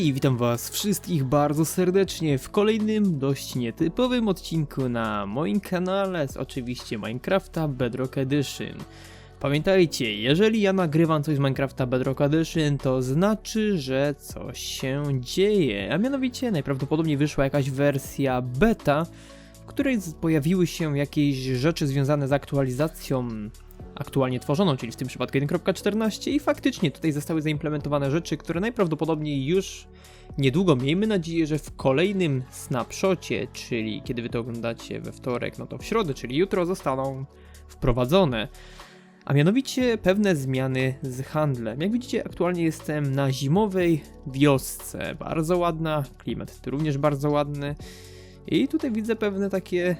Hej, witam was wszystkich bardzo serdecznie w kolejnym dość nietypowym odcinku na moim kanale z oczywiście Minecrafta Bedrock Edition. Pamiętajcie, jeżeli ja nagrywam coś z Minecrafta Bedrock Edition, to znaczy, że coś się dzieje, a mianowicie najprawdopodobniej wyszła jakaś wersja beta, w której pojawiły się jakieś rzeczy związane z aktualizacją aktualnie tworzoną, czyli w tym przypadku 1.14 i faktycznie tutaj zostały zaimplementowane rzeczy, które najprawdopodobniej już niedługo, miejmy nadzieję, że w kolejnym snapshocie, czyli kiedy wy to oglądacie we wtorek, no to w środę, czyli jutro zostaną wprowadzone. A mianowicie pewne zmiany z handlem. Jak widzicie, aktualnie jestem na zimowej wiosce. Bardzo ładna, klimat również bardzo ładny. I tutaj widzę pewne takie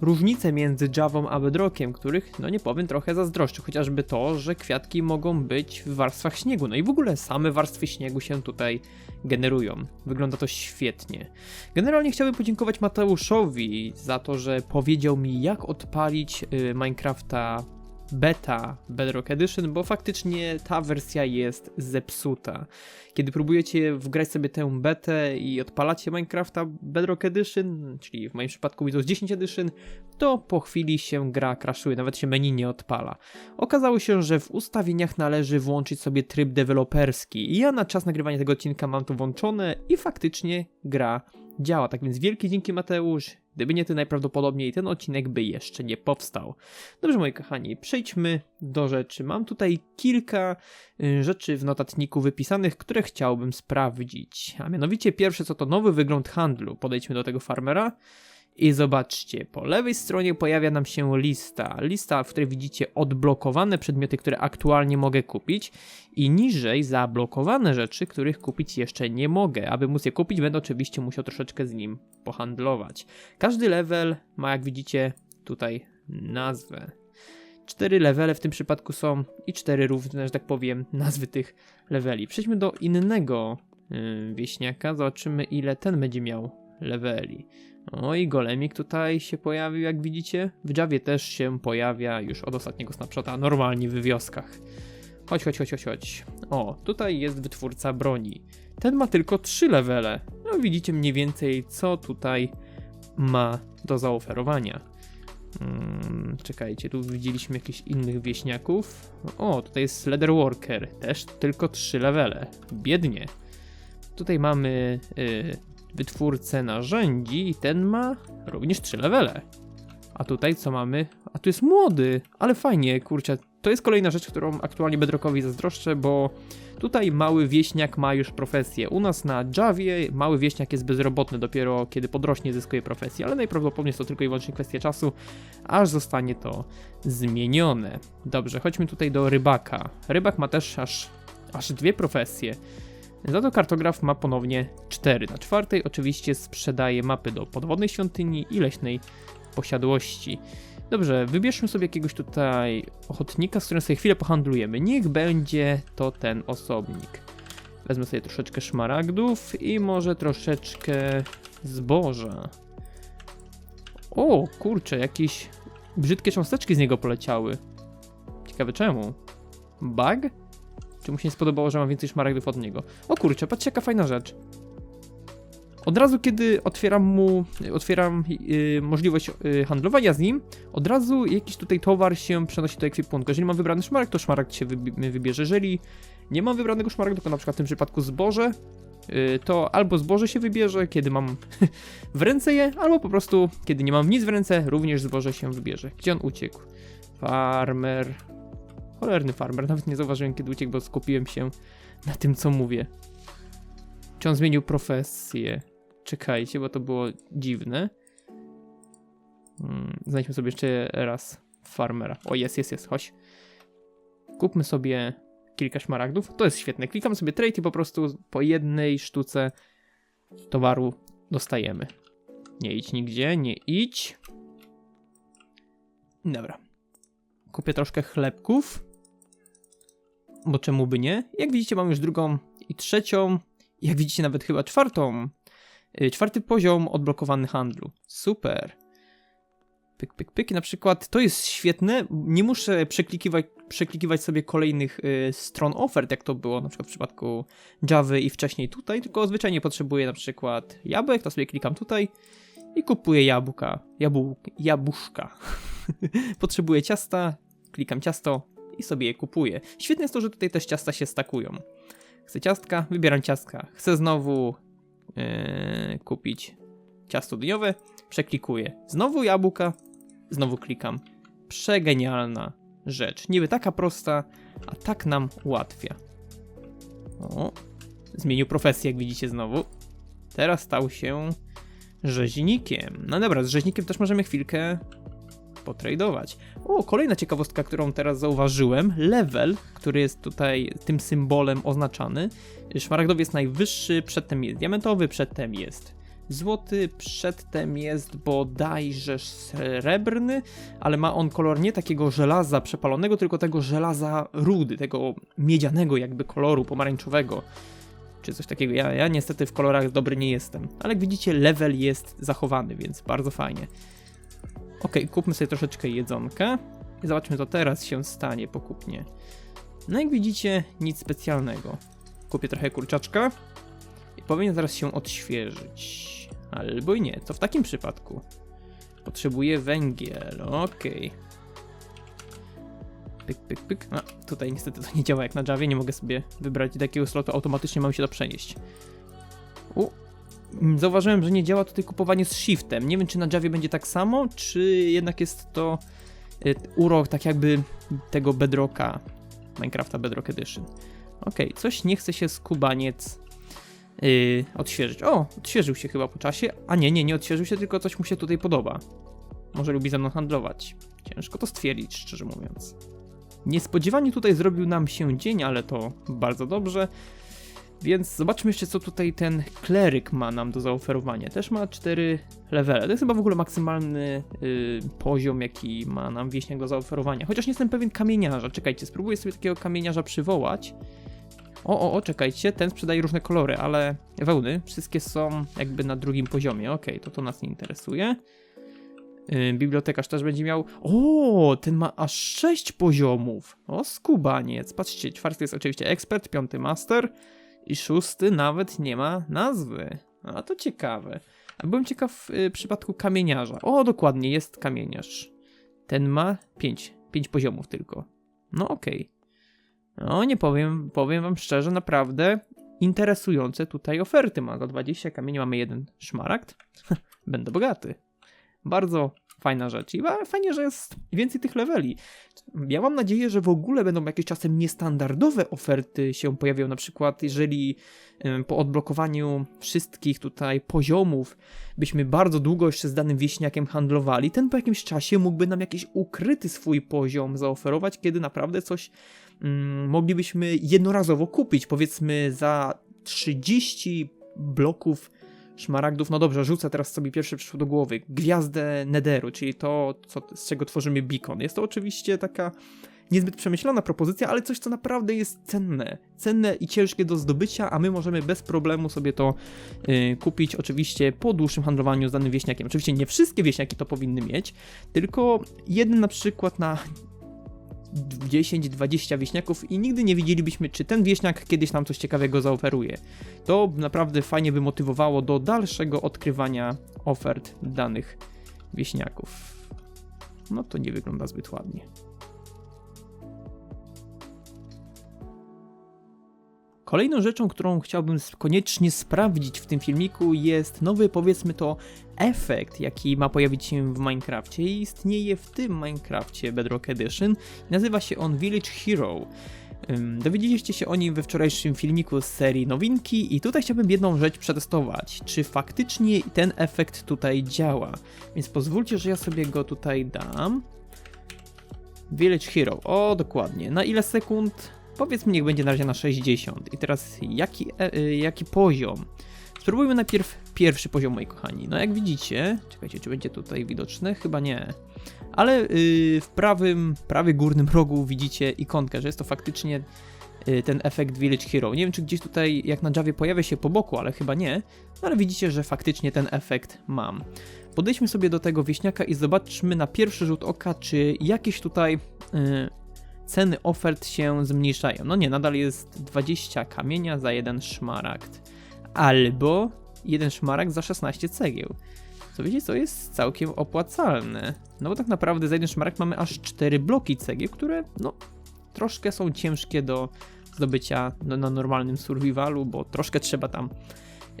różnice między Javą a Bedrockiem, których, no nie powiem, trochę zazdroszczę. Chociażby to, że kwiatki mogą być w warstwach śniegu. No i w ogóle same warstwy śniegu się tutaj generują. Wygląda to świetnie. Generalnie chciałbym podziękować Mateuszowi za to, że powiedział mi, jak odpalić y, Minecrafta beta Bedrock Edition, bo faktycznie ta wersja jest zepsuta. Kiedy próbujecie wgrać sobie tę betę i odpalacie Minecrafta Bedrock Edition, czyli w moim przypadku Windows 10 Edition, to po chwili się gra crashuje, nawet się menu nie odpala. Okazało się, że w ustawieniach należy włączyć sobie tryb deweloperski ja na czas nagrywania tego odcinka mam to włączone i faktycznie gra działa. Tak więc wielkie dzięki Mateusz. Gdyby nie ty, najprawdopodobniej ten odcinek by jeszcze nie powstał. Dobrze, moi kochani, przejdźmy do rzeczy. Mam tutaj kilka y, rzeczy w notatniku wypisanych, które chciałbym sprawdzić. A mianowicie pierwsze co to nowy wygląd handlu. Podejdźmy do tego farmera. I zobaczcie, po lewej stronie pojawia nam się lista. Lista, w której widzicie odblokowane przedmioty, które aktualnie mogę kupić, i niżej zablokowane rzeczy, których kupić jeszcze nie mogę. Aby móc je kupić, będę oczywiście musiał troszeczkę z nim pohandlować. Każdy level ma, jak widzicie, tutaj nazwę. Cztery levele w tym przypadku są i cztery równe, że tak powiem, nazwy tych leveli. Przejdźmy do innego yy, wieśniaka, zobaczymy ile ten będzie miał leveli. O i golemik tutaj się pojawił, jak widzicie. W Javie też się pojawia już od ostatniego snapshota, normalnie w wioskach. Chodź, chodź, chodź, chodź. O, tutaj jest wytwórca broni. Ten ma tylko 3 levele. No widzicie mniej więcej, co tutaj ma do zaoferowania. Mm, czekajcie, tu widzieliśmy jakichś innych wieśniaków. O, tutaj jest Leatherworker, też tylko 3 levele. Biednie. Tutaj mamy y, wytwórcę narzędzi i ten ma również 3 levele. A tutaj co mamy? A tu jest młody, ale fajnie, kurczę. To jest kolejna rzecz, którą aktualnie Bedrockowi zazdroszczę, bo tutaj mały wieśniak ma już profesję. U nas na Javie mały wieśniak jest bezrobotny dopiero kiedy podrośnie zyskuje profesję, ale najprawdopodobniej jest to tylko i wyłącznie kwestia czasu, aż zostanie to zmienione. Dobrze, chodźmy tutaj do rybaka. Rybak ma też aż, aż dwie profesje. Za to kartograf ma ponownie 4. Na czwartej oczywiście sprzedaje mapy do podwodnej świątyni i leśnej posiadłości. Dobrze, wybierzmy sobie jakiegoś tutaj ochotnika, z którym sobie chwilę pohandlujemy. Niech będzie to ten osobnik. Wezmę sobie troszeczkę szmaragdów i może troszeczkę zboża. O, kurczę, jakieś brzydkie cząsteczki z niego poleciały. Ciekawe czemu. Bug? Czy mu się nie spodobało, że mam więcej szmaragdów od niego? O kurczę, patrzcie jaka fajna rzecz. Od razu, kiedy otwieram mu, otwieram yy, możliwość yy, handlowania z nim, od razu jakiś tutaj towar się przenosi do ekwipunku. Jeżeli mam wybrany szmaragd, to szmaragd się wybi- wybierze. Jeżeli nie mam wybranego szmaragdu, to na przykład w tym przypadku zboże, yy, to albo zboże się wybierze, kiedy mam w ręce je, albo po prostu, kiedy nie mam nic w ręce, również zboże się wybierze. Gdzie on uciekł? Farmer. Cholerny farmer, nawet nie zauważyłem kiedy uciekł, bo skupiłem się na tym, co mówię. Czy on zmienił profesję? Czekajcie, bo to było dziwne. Hmm, znajdźmy sobie jeszcze raz farmera. O, jest, jest, jest, chodź. Kupmy sobie kilka szmaragdów. To jest świetne. Klikamy sobie trade i po prostu po jednej sztuce towaru dostajemy. Nie idź nigdzie, nie idź. Dobra. Kupię troszkę chlebków. Bo czemu by nie? Jak widzicie, mam już drugą i trzecią. Jak widzicie, nawet chyba czwartą. y, Czwarty poziom odblokowany handlu. Super. Pyk, pyk, pyk. Na przykład to jest świetne. Nie muszę przeklikiwać przeklikiwać sobie kolejnych y, stron ofert, jak to było na przykład w przypadku Java i wcześniej tutaj, tylko zwyczajnie potrzebuję na przykład jabłek, to sobie klikam tutaj i kupuję jabłka, jabłk, jabłuszka. potrzebuję ciasta, klikam ciasto i sobie je kupuję. Świetne jest to, że tutaj też ciasta się stakują. Chcę ciastka, wybieram ciastka. Chcę znowu yy, kupić ciasto dniowe, przeklikuję. Znowu jabłka, znowu klikam. Przegenialna rzecz. Niby taka prosta, a tak nam ułatwia. O, zmienił profesję, jak widzicie znowu. Teraz stał się rzeźnikiem. No dobra, z rzeźnikiem też możemy chwilkę potradować. O, kolejna ciekawostka, którą teraz zauważyłem. Level, który jest tutaj tym symbolem oznaczany. Szmaragdowy jest najwyższy, przedtem jest diamentowy, przedtem jest złoty, przedtem jest bodajże srebrny, ale ma on kolor nie takiego żelaza przepalonego, tylko tego żelaza rudy, tego miedzianego jakby koloru pomarańczowego. Czy coś takiego. Ja, ja niestety w kolorach dobry nie jestem. Ale jak widzicie, level jest zachowany, więc bardzo fajnie. Ok, kupmy sobie troszeczkę jedzonka i zobaczmy, co teraz się stanie po kupnie. No jak widzicie, nic specjalnego. Kupię trochę kurczaczka i powinien zaraz się odświeżyć. Albo i nie, co w takim przypadku? Potrzebuję węgiel, okej. Pyk, pyk, pyk. A, tutaj niestety to nie działa jak na Javie, nie mogę sobie wybrać takiego slotu, automatycznie mam się to przenieść. U, Zauważyłem, że nie działa tutaj kupowanie z shiftem. Nie wiem, czy na Javie będzie tak samo, czy jednak jest to y, urok tak jakby tego Bedrocka, Minecrafta Bedrock Edition. Ok, coś nie chce się skubaniec yy, odświeżyć. O, odświeżył się chyba po czasie. A nie, nie, nie odświeżył się, tylko coś mu się tutaj podoba. Może lubi ze mną handlować. Ciężko to stwierdzić, szczerze mówiąc. Niespodziewanie tutaj zrobił nam się dzień, ale to bardzo dobrze. Więc zobaczmy jeszcze, co tutaj ten kleryk ma nam do zaoferowania. Też ma 4 levele. To jest chyba w ogóle maksymalny y, poziom, jaki ma nam wieśniak do zaoferowania. Chociaż nie jestem pewien kamieniarza. Czekajcie, spróbuję sobie takiego kamieniarza przywołać. O, o, o, czekajcie, ten sprzedaje różne kolory, ale wełny wszystkie są jakby na drugim poziomie. Okej, to to nas nie interesuje. Yy, bibliotekarz też będzie miał. O, ten ma aż 6 poziomów. O, skubaniec. Patrzcie, czwarty jest oczywiście ekspert, piąty master i szósty nawet nie ma nazwy. A to ciekawe. A byłem ciekaw w y, przypadku kamieniarza. O, dokładnie, jest kamieniarz. Ten ma 5, 5 poziomów tylko. No okej. No nie powiem, powiem wam szczerze, naprawdę interesujące tutaj oferty ma. Za 20 kamieni mamy jeden szmaragd. Będę bogaty. Bardzo fajna rzecz. I fajnie, że jest więcej tych leveli. Ja mam nadzieję, że w ogóle będą jakieś czasem niestandardowe oferty się pojawią. Na przykład, jeżeli po odblokowaniu wszystkich tutaj poziomów byśmy bardzo długo jeszcze z danym wieśniakiem handlowali, ten po jakimś czasie mógłby nam jakiś ukryty swój poziom zaoferować, kiedy naprawdę coś mm, moglibyśmy jednorazowo kupić. Powiedzmy za 30 bloków szmaragdów. No dobrze, rzucę teraz sobie pierwsze przyszło do głowy. Gwiazdę Nederu, czyli to, co, z czego tworzymy beacon. Jest to oczywiście taka niezbyt przemyślana propozycja, ale coś, co naprawdę jest cenne. Cenne i ciężkie do zdobycia, a my możemy bez problemu sobie to y, kupić, oczywiście po dłuższym handlowaniu z danym wieśniakiem. Oczywiście nie wszystkie wieśniaki to powinny mieć, tylko jeden na przykład na 10-20 wieśniaków i nigdy nie wiedzielibyśmy, czy ten wieśniak kiedyś nam coś ciekawego zaoferuje. To naprawdę fajnie by motywowało do dalszego odkrywania ofert danych wieśniaków. No to nie wygląda zbyt ładnie. Kolejną rzeczą, którą chciałbym koniecznie sprawdzić w tym filmiku jest nowy, powiedzmy to, efekt, jaki ma pojawić się w Minecrafcie i istnieje w tym Minecrafcie Bedrock Edition. Nazywa się on Village Hero. Dowiedzieliście się o nim we wczorajszym filmiku z serii nowinki i tutaj chciałbym jedną rzecz przetestować, czy faktycznie ten efekt tutaj działa. Więc pozwólcie, że ja sobie go tutaj dam. Village Hero, o dokładnie, na ile sekund? Powiedzmy niech będzie na razie na 60. I teraz jaki, e, y, jaki poziom? Spróbujmy najpierw pierwszy poziom, moi kochani. No jak widzicie, czekajcie, czy będzie tutaj widoczne? Chyba nie. Ale yy, w prawym, prawie górnym rogu widzicie ikonkę, że jest to faktycznie yy, ten efekt Village Hero. Nie wiem, czy gdzieś tutaj, jak na Javie, pojawia się po boku, ale chyba nie. No ale widzicie, że faktycznie ten efekt mam. Podejdźmy sobie do tego wieśniaka i zobaczmy na pierwszy rzut oka, czy jakieś tutaj ceny ofert się zmniejszają. No nie, nadal jest 20 kamienia za jeden szmaragd. Albo jeden szmaragd za 16 cegieł. Co wiecie, co jest całkiem opłacalne. No bo tak naprawdę za jeden szmaragd mamy aż 4 bloki cegieł, które no troszkę są ciężkie do zdobycia no, na normalnym survivalu, bo troszkę trzeba tam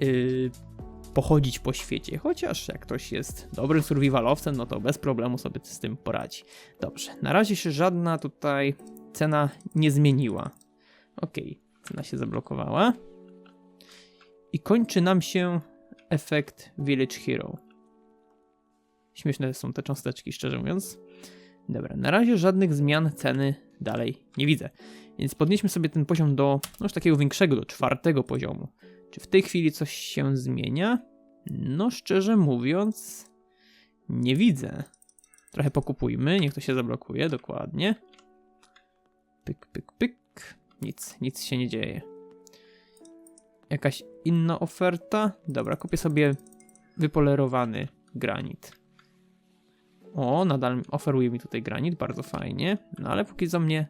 yy, pochodzić po świecie. Chociaż jak ktoś jest dobrym survivalowcem, no to bez problemu sobie z tym poradzi. Dobrze, na razie się żadna tutaj cena nie zmieniła. Ok, cena się zablokowała. I kończy nam się efekt Village Hero. Śmieszne są te cząsteczki, szczerze mówiąc. Dobra, na razie żadnych zmian ceny dalej nie widzę. Więc podnieśmy sobie ten poziom do no już takiego większego, do czwartego poziomu. Czy w tej chwili coś się zmienia? No, szczerze mówiąc, nie widzę. Trochę pokupujmy, niech to się zablokuje, dokładnie. Pyk, pyk, pyk. Nic, nic się nie dzieje. Jakaś inna oferta? Dobra, kupię sobie wypolerowany granit. O, nadal oferuje mi tutaj granit, bardzo fajnie. No ale póki co mnie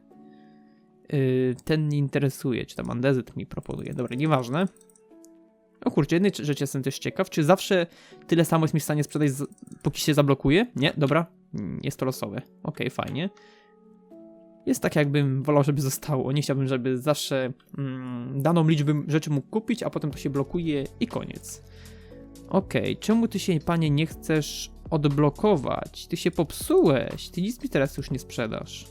yy, ten nie interesuje, czy tam andezyt mi proponuje. Dobra, nieważne. O kurczę, jednej rzeczy jestem też ciekaw, czy zawsze tyle samo jest mi w stanie sprzedać, póki się zablokuje? Nie? Dobra, Mm, jest to losowe. Okej, fajnie. Jest tak, jakbym wolał, żeby zostało. Nie chciałbym, żeby zawsze mm, daną liczbę rzeczy mógł kupić, a potem to się blokuje i koniec. Okej, czemu ty się, panie, nie chcesz odblokować? Ty się popsułeś, ty nic mi teraz już nie sprzedasz.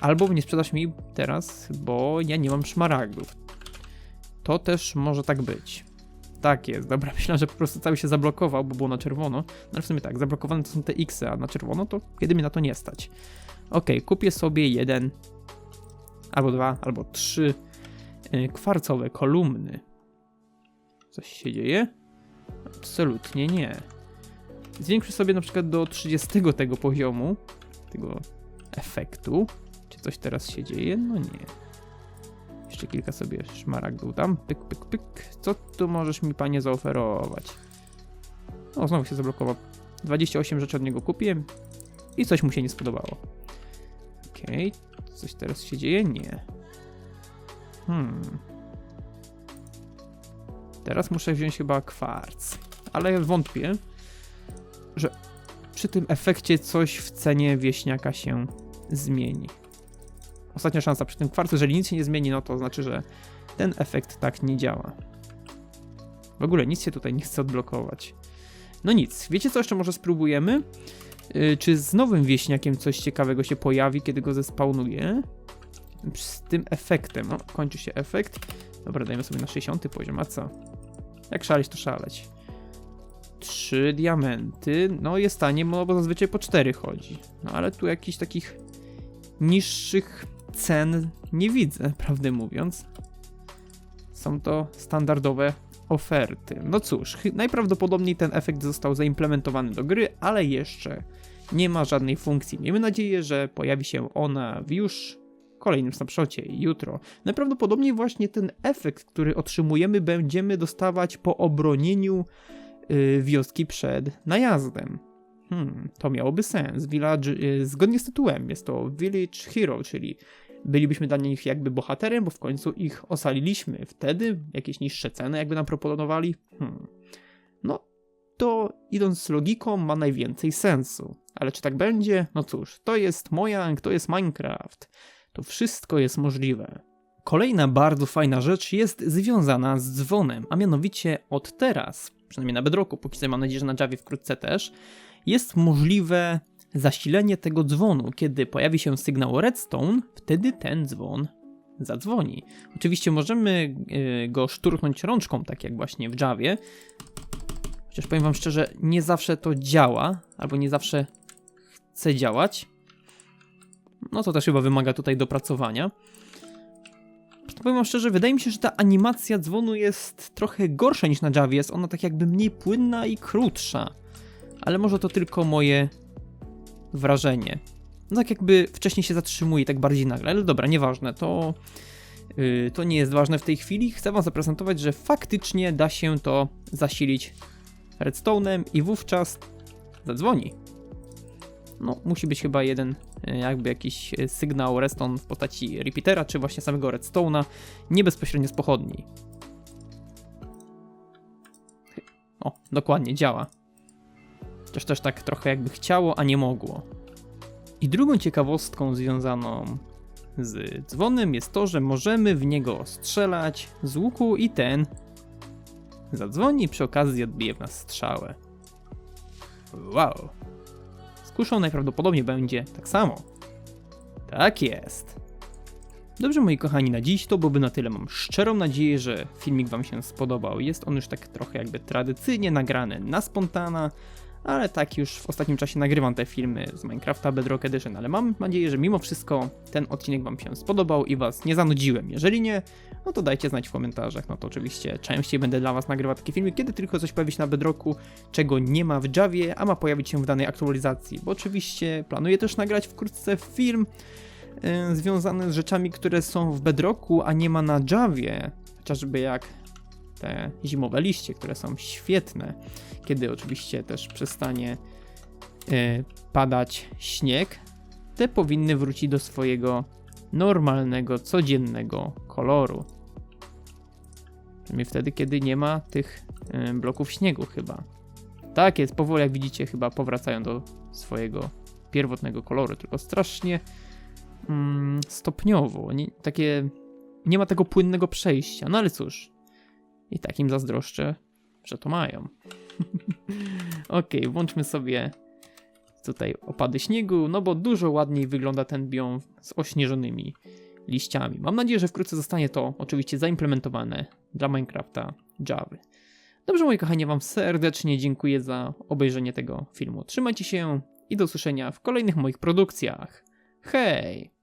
Albo nie sprzedasz mi teraz, bo ja nie mam szmaragdów. To też może tak być. Tak jest, dobra, myślałem, że po prostu cały się zablokował, bo było na czerwono. No ale w sumie tak, zablokowane to są te X, a na czerwono to kiedy mi na to nie stać. Ok, kupię sobie jeden, albo dwa, albo trzy y, kwarcowe kolumny. Coś się dzieje? Absolutnie nie. Zwiększę sobie na przykład do 30 tego poziomu, tego efektu. Czy coś teraz się dzieje? No nie. Jeszcze kilka sobie szmaragdów dam. Pyk, pyk, pyk. Co tu możesz mi, panie, zaoferować? O, znowu się zablokował. 28 rzeczy od niego kupiłem i coś mu się nie spodobało. Okej, okay. coś teraz się dzieje? Nie. Hmm. Teraz muszę wziąć chyba kwarc, ale wątpię, że przy tym efekcie coś w cenie wieśniaka się zmieni. Ostatnia szansa przy tym kwarcu, jeżeli nic się nie zmieni, no to znaczy, że ten efekt tak nie działa. W ogóle nic się tutaj nie chce odblokować. No nic, wiecie co jeszcze może spróbujemy? Yy, czy z nowym wieśniakiem coś ciekawego się pojawi, kiedy go zespawnuję? Z tym efektem, no, kończy się efekt. Dobra, dajmy sobie na 60 poziom, a co? Jak szaleć, to szaleć. Trzy diamenty, no jest tanie, bo zazwyczaj po cztery chodzi. No ale tu jakichś takich niższych cen nie widzę, prawdę mówiąc. Są to standardowe oferty. No cóż, najprawdopodobniej ten efekt został zaimplementowany do gry, ale jeszcze nie ma żadnej funkcji. Miejmy nadzieję, że pojawi się ona w już kolejnym snapshocie jutro. Najprawdopodobniej właśnie ten efekt, który otrzymujemy, będziemy dostawać po obronieniu yy, wioski przed najazdem. Hmm, to miałoby sens. Village, yy, zgodnie z tytułem jest to Village Hero, czyli bylibyśmy dla nich jakby bohaterem, bo w końcu ich osaliliśmy. Wtedy jakieś niższe ceny jakby nam proponowali. Hmm. No, to idąc z logiką ma najwięcej sensu. Ale czy tak będzie? No cóż, to jest Mojang, to jest Minecraft. To wszystko jest możliwe. Kolejna bardzo fajna rzecz jest związana z dzwonem, a mianowicie od teraz, przynajmniej na Bedrocku, póki co mam nadzieję, że na Javie wkrótce też, jest możliwe zasilenie tego dzwonu. Kiedy pojawi się sygnał redstone, wtedy ten dzwon zadzwoni. Oczywiście możemy y, go szturchnąć rączką, tak jak właśnie w Javie. Chociaż powiem wam szczerze, nie zawsze to działa, albo nie zawsze chce działać. No to też chyba wymaga tutaj dopracowania. Powiem wam szczerze, wydaje mi się, że ta animacja dzwonu jest trochę gorsza niż na Javie. Jest ona tak jakby mniej płynna i krótsza. Ale może to tylko moje wrażenie. No tak jakby wcześniej się zatrzymuje, tak bardziej nagle, ale dobra, nieważne, to, yy, to nie jest ważne w tej chwili. Chcę wam zaprezentować, że faktycznie da się to zasilić redstone'em i wówczas zadzwoni. No, musi być chyba jeden e, jakby jakiś e, sygnał redstone w postaci repeatera, czy właśnie samego redstone'a, nie bezpośrednio z pochodni. O, dokładnie, działa. Chociaż też tak trochę jakby chciało, a nie mogło. I drugą ciekawostką związaną z dzwonem jest to, że możemy w niego strzelać z łuku i ten zadzwoni i przy okazji odbije w nas strzałę. Wow. Z kuszą najprawdopodobniej będzie tak samo. Tak jest. Dobrze, moi kochani, na dziś to byłoby na tyle. Mam szczerą nadzieję, że filmik Wam się spodobał. Jest on już tak trochę jakby tradycyjnie nagrany na spontana, ale tak już w ostatnim czasie nagrywam te filmy z Minecrafta Bedrock Edition, ale mam nadzieję, że mimo wszystko ten odcinek Wam się spodobał i Was nie zanudziłem. Jeżeli nie, no to dajcie znać w komentarzach, no to oczywiście częściej będę dla Was nagrywał takie filmy, kiedy tylko coś pojawi się na Bedrocku, czego nie ma w Javie, a ma pojawić się w danej aktualizacji, bo oczywiście planuję też nagrać wkrótce film yy, związany z rzeczami, które są w Bedrocku, a nie ma na Javie, chociażby jak te zimowe liście, które są świetne, kiedy oczywiście też przestanie e, padać śnieg, te powinny wrócić do swojego normalnego, codziennego koloru. Przynajmniej wtedy, kiedy nie ma tych e, bloków śniegu chyba. Tak jest, powoli jak widzicie chyba powracają do swojego pierwotnego koloru, tylko strasznie mm, stopniowo. Nie, takie nie ma tego płynnego przejścia. No ale cóż, i takim zazdroszczę, że to mają. ok, włączmy sobie tutaj opady śniegu, no bo dużo ładniej wygląda ten biom z ośnieżonymi liściami. Mam nadzieję, że wkrótce zostanie to oczywiście zaimplementowane dla Minecrafta Java. Dobrze, moi kochani, wam serdecznie dziękuję za obejrzenie tego filmu. Trzymajcie się i do usłyszenia w kolejnych moich produkcjach. Hej!